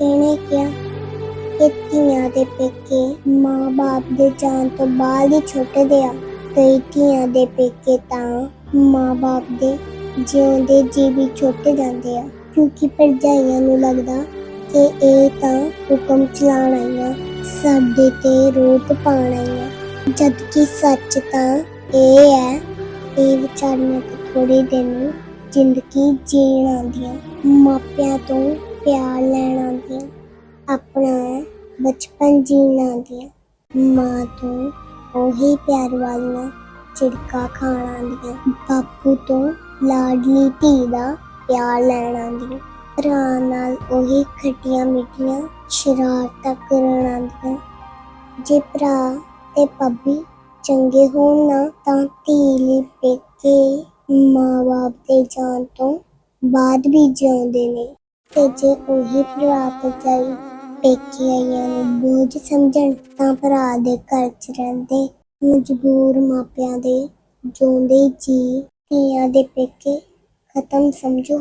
ਇਹਨੇ ਕਿਹਾ ਕਿ ਧੀਆਂ ਦੇ ਪੇਕੇ ਮਾਂ-ਬਾਪ ਦੇ ਜਾਣ ਤੋਂ ਬਾਅਦ ਹੀ ਛੁੱਟਦੇ ਆ ਕਈ ਧੀਆਂ ਦੇ ਪੇਕੇ ਤਾਂ ਮਾਂ-ਬਾਪ ਦੇ ਜਿਉਂਦੇ ਜੀ ਵੀ ਛੁੱਟ ਜਾਂਦੇ ਆ। ਕਿਉਂਕਿ ਭਰਜਾਈਆਂ ਨੂੰ ਲੱਗਦਾ ਕਿ ਇਹ ਤਾਂ ਹੁਕਮ ਚਲਾਉਣ ਆਈਆਂ, ਸਾਡੇ ਤੇ ਰੋਟ ਪਾਉਣ ਆਈਆਂ। ਜਦ ਕਿ ਸੱਚ ਤਾਂ ਇਹ ਹੈ, ਇਹ ਵਿਚਾਰੀਆਂ ਤਾਂ ਥੋੜੇ ਦਿਨ ਜ਼ਿੰਦਗੀ ਜੀਣ ਆਉਂਦੀਆਂ। ਮਾਪਿਆਂ ਤੋਂ ਪਿਆਰ ਲੈਣ ਆਉਂਦੀਆਂ, ਆਪਣਾ ਬਚਪਨ ਜੀਣ ਆਉਂਦੀਆਂ। ਮਾਂ ਤੋਂ ਉਹੀ ਪਿਆਰ ਵਾਲੀਆਂ ਝਿੜਕਾ ਖਾਣ ਆਉਂਦੀਆਂ। ਬਾਪੂ ਤੋਂ ਲਾਡਲੀ ਧੀ ਦਾ ਪਿਆਰ ਲੈਣ ਆਉਂਦੀਆਂ। ਭਰਾ ਨਾਲ ਉਹੀ ਖੱਟੀਆਂ ਮਿੱਠੀਆਂ ਸ਼ਰਾਰਤਾਂ ਕਰਨ ਆਉਂਦੀਆਂ। ਜੇ ਭਰਾ ਤੇ ਭਾਬੀ ਚੰਗੇ ਹੋਣ ਨਾ, ਤਾਂ ਧੀ ਲਈ ਪੇਕੇ ਮਾਂ-ਬਾਪ ਦੇ ਜਾਣ ਤੋਂ ਬਾਅਦ ਵੀ ਜਿਉਂਦੇ ਨੇ। ਤੇ ਜੇ ਉਹੀ ਭਰਾ ਭਰਜਾਈ ਪੇਕੇ ਆਈਆਂ ਨੂੰ ਬੋਝ ਸਮਝਣ, ਤਾਂ ਭਰਾ ਦੇ ਘਰ 'ਚ ਰਹਿੰਦੇ ਮਜਬੂਰ ਮਾਪਿਆਂ ਦੇ ਜਿਉਂਦੇ ਜੀ, ਧੀਆਂ ਦੇ ਪੇਕੇ, ਖਤਮ ਸਮਝੋ।